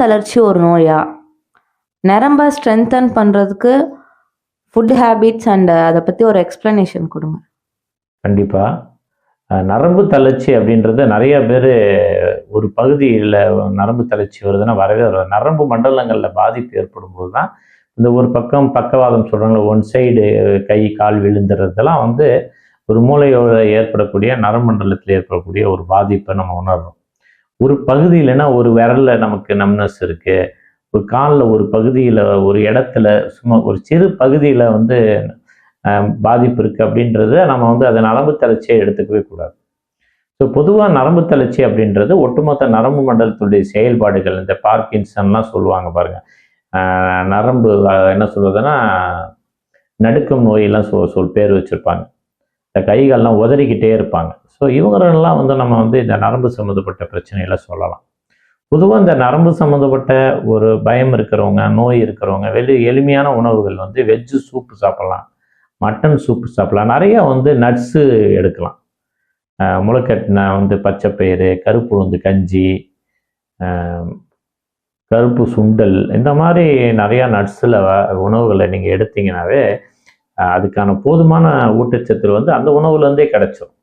தளர்ச்சி ஒரு நோயா? நரம்பை ஸ்ட்ரென்தன் பண்ணுறதுக்கு ஃபுட் ஹேபிட்ஸ் அண்ட் அதை பற்றி ஒரு எக்ஸ்ப்ளனேஷன் கொடுங்க. கண்டிப்பாக நரம்பு தளர்ச்சி அப்படின்றது நிறைய பேர் ஒரு பகுதியில் நரம்பு தளர்ச்சி வருதுன்னா வரவே வரும் நரம்பு மண்டலங்களில் பாதிப்பு ஏற்படும் போது தான் இந்த ஒரு பக்கம் பக்கவாதம் சொல்கிறாங்களே ஒன் சைடு கை கால் விழுந்துறதெல்லாம் வந்து ஒரு மூளையோட ஏற்படக்கூடிய நரம்பு மண்டலத்தில் ஏற்படக்கூடிய ஒரு பாதிப்பை நம்ம உணர்றோம். ஒரு பகுதியிலனா ஒரு விரல்ல நமக்கு நம்னஸ் இருக்கு. ஒரு காலில் ஒரு பகுதியில் ஒரு இடத்துல சும்மா ஒரு சிறு பகுதியில் வந்து பாதிப்பு இருக்கு அப்படின்றத நம்ம வந்து அதை நரம்பு தளர்ச்சியை எடுத்துக்கவே கூடாது. ஸோ பொதுவாக நரம்பு தளர்ச்சி அப்படின்றது ஒட்டுமொத்த நரம்பு மண்டலத்துடைய செயல்பாடுகள். இந்த பார்க்கின்சன்லாம் சொல்லுவாங்க பாருங்க. நரம்பு என்ன சொல்றதுன்னா நடுக்கம் நோயெல்லாம் சொல் சொல் பேர் வச்சுருப்பாங்க. இந்த கைகள்லாம் உதறிக்கிட்டே இருப்பாங்க. ஸோ இவங்களெல்லாம் வந்து நம்ம வந்து இந்த நரம்பு சம்மந்தப்பட்ட பிரச்சனைகளை சொல்லலாம். பொதுவாக இந்த நரம்பு சம்மந்தப்பட்ட ஒரு பயம் இருக்கிறவங்க நோய் இருக்கிறவங்க வெளி எளிமையான உணவுகள் வந்து வெஜ்ஜு சூப்பு சாப்பிட்லாம் மட்டன் சூப்பு சாப்பிட்லாம். நிறைய வந்து நட்ஸு எடுக்கலாம். முளைக்கட்டின வந்து பச்சைப்பயிறு கருப்பு உளுந்து கஞ்சி கருப்பு சுண்டல் இந்த மாதிரி நிறையா நட்ஸில் உணவுகளை நீங்கள் எடுத்தீங்கன்னாவே அதுக்கான போதுமான ஊட்டச்சத்து வந்து அந்த உணவுலேருந்தே கிடைச்சிரும்.